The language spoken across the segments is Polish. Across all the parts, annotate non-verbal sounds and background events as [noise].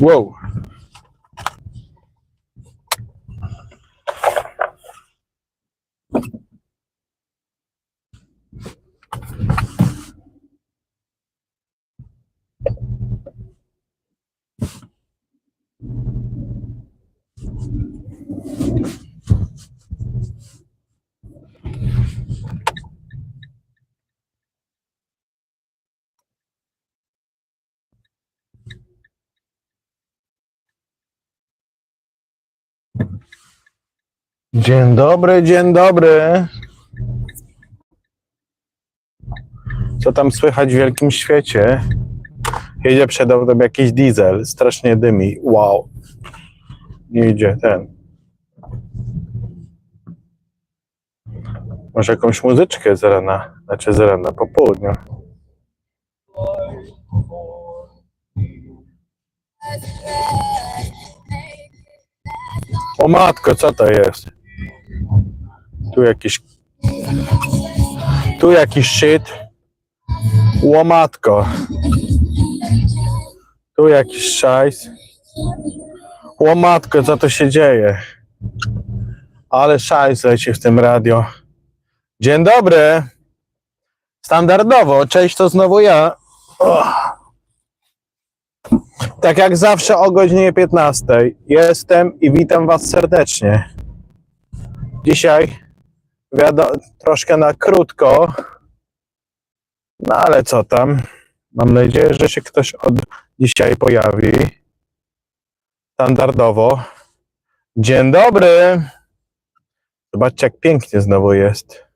Wow. Dzień dobry, dzień dobry. Co tam słychać w wielkim świecie? Jedzie przed autem jakiś diesel, strasznie dymi. Wow. Nie idzie ten. Może jakąś muzyczkę z rana, znaczy z rana, po południu. O matko, co to jest? Tu jakiś. Tu jakiś shit. Łomatko. Tu jakiś szajs. Łomatko, co to się dzieje? Ale szajs leci w tym radio. Dzień dobry. Standardowo, cześć, to znowu ja. Och. Tak jak zawsze o godzinie 15 jestem i witam Was serdecznie. Dzisiaj troszkę na krótko, no ale co tam? Mam nadzieję, że się ktoś od dzisiaj pojawi. Standardowo. Dzień dobry. Zobaczcie, jak pięknie znowu jest.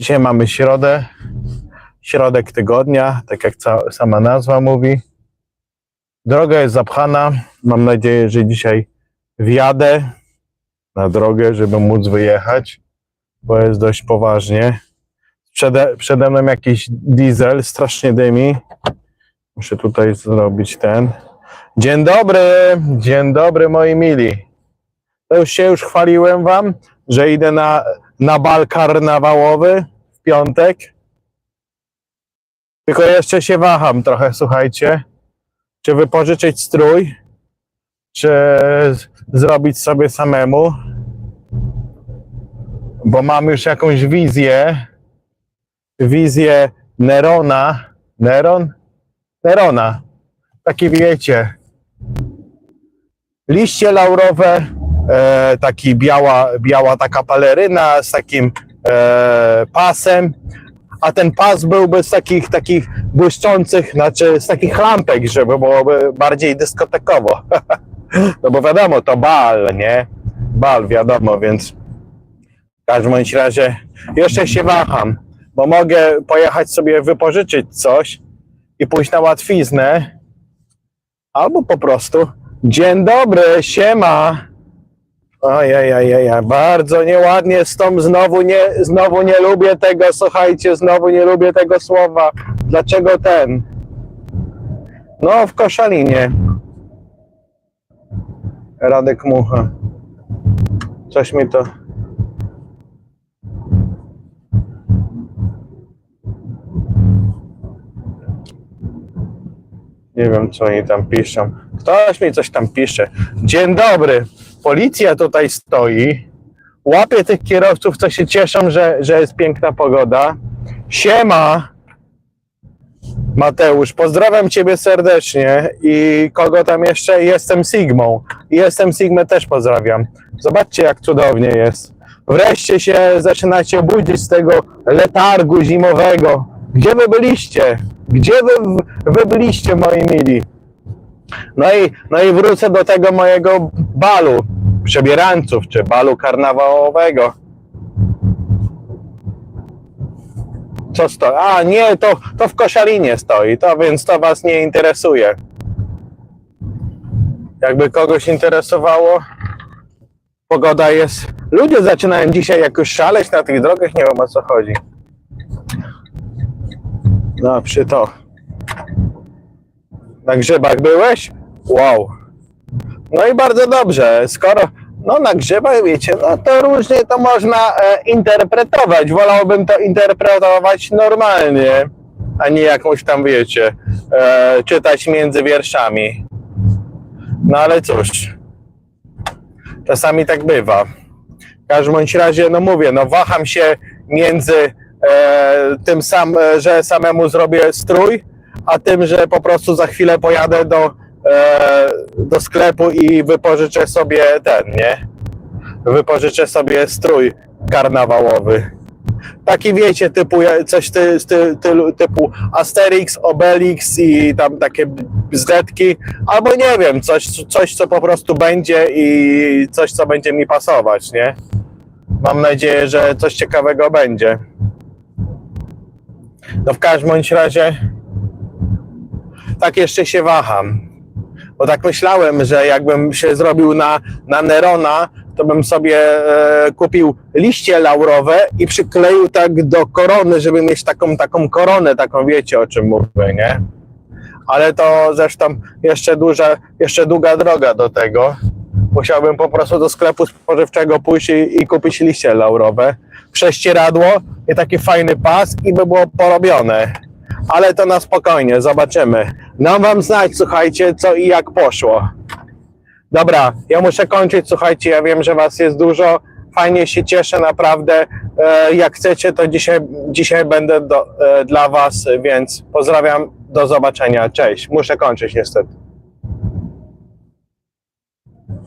Dzisiaj mamy środę, środek tygodnia, tak jak sama nazwa mówi. Droga jest zapchana. Mam nadzieję, że dzisiaj wjadę na drogę, żeby móc wyjechać, bo jest dość poważnie. Przede, przede mną jakiś diesel, strasznie dymi. Muszę tutaj zrobić ten. Dzień dobry, dzień dobry moi mili. To już się już chwaliłem wam, że idę na, na bal karnawałowy w piątek. Tylko jeszcze się waham trochę, słuchajcie czy wypożyczyć strój, czy zrobić sobie samemu, bo mam już jakąś wizję, wizję Nerona, Neron? Nerona, taki wiecie, liście laurowe, e, taki biała, biała taka paleryna z takim e, pasem, a ten pas byłby z takich, takich błyszczących, znaczy z takich lampek, żeby byłoby bardziej dyskotekowo. [laughs] No bo wiadomo, to bal, nie? Bal, wiadomo, więc w każdym razie jeszcze się waham, bo mogę pojechać sobie wypożyczyć coś i pójść na łatwiznę, albo po prostu dzień dobry, siema. Ojej, bardzo nieładnie z tą znowu nie, znowu nie lubię tego, słuchajcie, znowu nie lubię tego słowa. Dlaczego ten? No, w Koszalinie. Radek Mucha. Coś mi to... Nie wiem, co oni tam piszą. Ktoś mi coś tam pisze. Dzień dobry. Policja tutaj stoi. Łapie tych kierowców, co się cieszą, że, że jest piękna pogoda. Siema. Mateusz, pozdrawiam Ciebie serdecznie i kogo tam jeszcze? Jestem Sigmą. Jestem Sigmę też pozdrawiam. Zobaczcie, jak cudownie jest. Wreszcie się zaczynacie budzić z tego letargu zimowego. Gdzie wy byliście? Gdzie wy, wy byliście, moi mili? No i, no i wrócę do tego mojego balu przebierańców, czy balu karnawałowego. Co stoi? A, nie, to, to w Koszalinie stoi, to więc to was nie interesuje. Jakby kogoś interesowało, pogoda jest... Ludzie zaczynają dzisiaj jakoś szaleć na tych drogach, nie wiem o co chodzi. No, przy to. Na grzybach byłeś? Wow. No i bardzo dobrze. Skoro no na grzybach, wiecie, no to różnie to można e, interpretować. Wolałbym to interpretować normalnie, a nie jakąś tam, wiecie, e, czytać między wierszami. No ale cóż, czasami tak bywa. W każdym bądź razie, no mówię, no waham się między e, tym sam, e, że samemu zrobię strój, a tym, że po prostu za chwilę pojadę do, e, do sklepu i wypożyczę sobie ten, nie? Wypożyczę sobie strój karnawałowy. Taki wiecie, typu coś ty, ty, ty, typu Asterix, Obelix i tam takie bzdetki, albo nie wiem, coś, coś co po prostu będzie i coś co będzie mi pasować, nie? Mam nadzieję, że coś ciekawego będzie. No w każdym bądź razie tak jeszcze się waham. Bo tak myślałem, że jakbym się zrobił na, na Nerona, to bym sobie e, kupił liście laurowe i przykleił tak do korony, żeby mieć taką, taką koronę, taką wiecie o czym mówię, nie? Ale to zresztą jeszcze duża, jeszcze długa droga do tego. Musiałbym po prostu do sklepu spożywczego pójść i, i kupić liście laurowe, prześcieradło i taki fajny pas i by było porobione. Ale to na spokojnie, zobaczymy. Dam wam znać, słuchajcie, co i jak poszło. Dobra, ja muszę kończyć, słuchajcie, ja wiem, że was jest dużo, fajnie się cieszę, naprawdę. E, jak chcecie, to dzisiaj, dzisiaj będę do, e, dla was, więc pozdrawiam, do zobaczenia, cześć. Muszę kończyć niestety.